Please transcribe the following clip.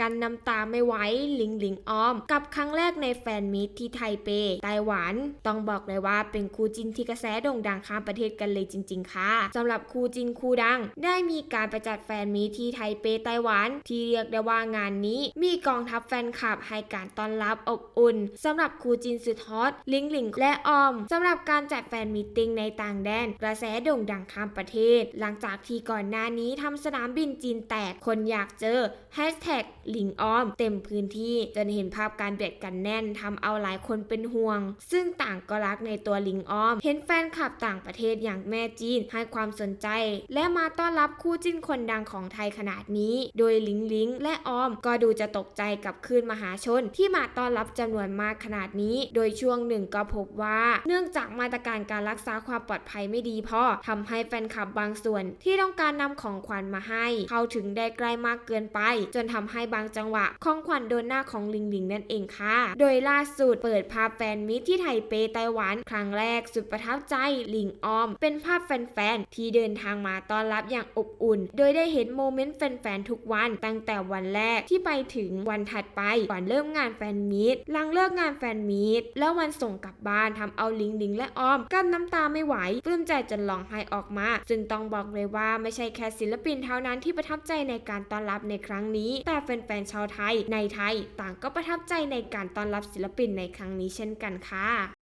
กันน้ำตาไม่ไหวหลิงหลิงออม กับครั้งแรกในแฟนมีตที่ไทเป ไต้หวัน ต้องบอกเลยว่าเป็นคู่จินที่กระแสโด่งดังข้ามประเทศกันเลยจริง ๆ ค่ะสำหรับคู่จินคู่ดัง ได้มีการประจัดแฟนมีตที่ไทเปไต้หวัน ที่เรียกได้ว่างานนี้ มีกองทัพแฟนคลับให้การต้อนรับอบอุ่นสำหรับคู่จินสุดฮอตหลิงหลิงและออมสำหรับการจัดแฟนมีตติ้งในต่างแดน กระแสโด่งดังข้ามประเทศ หลังจากที่ก่อนหน้านี้ทำสนามบินจีนแตกคนอยากเจอแฮชแท็กลิงอ้อม เต็มพื้นที่จนเห็นภาพการเบียดกันแน่นทำเอาหลายคนเป็นห่วง ซึ่งต่างก็รักในตัวลิงอ้อม เห็นแฟนคลับต่างประเทศอย่างแม่จีนให้ความสนใจ และมาต้อนรับคู่จิ้นคนดังของไทยขนาดนี้ โดยลิงลิงและอ้อมก็ดูจะตกใจกับคลื่นมหาชน ที่มาต้อนรับจำนวนมากขนาดนี้ โดยช่วงหนึ่งก็พบว่า เนื่องจากมาตรการการรักษาความปลอดภัยไม่ดีพอทำให้แฟนคลับบางส่วน ที่ต้องการนำของขวัญมาให้ เข้าถึงได้ใกล้มากเกินไป จนทำให้บางจังหวะ ของขวัญโดนหน้าของลิงลิงนั่นเองค่ะ โดยล่าสุดเปิดภาพแฟนมิตรที่ไทเปไต้หวัน ครั้งแรกสุดประทับใจลิงออม เป็นภาพแฟนๆที่เดินทางมาต้อนรับอย่างอบอุ่น โดยได้เห็นโมเมนต์แฟนๆทุกวัน ตั้งแต่วันแรกที่ไปถึงวันถัดไปก่อนเริ่มงานแฟนมีตรหลังเลิกงานแฟนมีตรแล้ววันส่งกลับบ้านทำเอาลิงลิงและออมกั้นน้ำตาไม่ไหวปลื้มใจจนร้องไห้ออกมาซึ่งต้องบอกเลยว่าไม่ใช่แค่ศิลปินเท่านั้นที่ประทับใจในการต้อนรับในครั้งนี้ แต่แฟนๆชาวไทยในไทย ต่างก็ประทับใจในการต้อนรับศิลปินในครั้งนี้เช่นกันค่ะ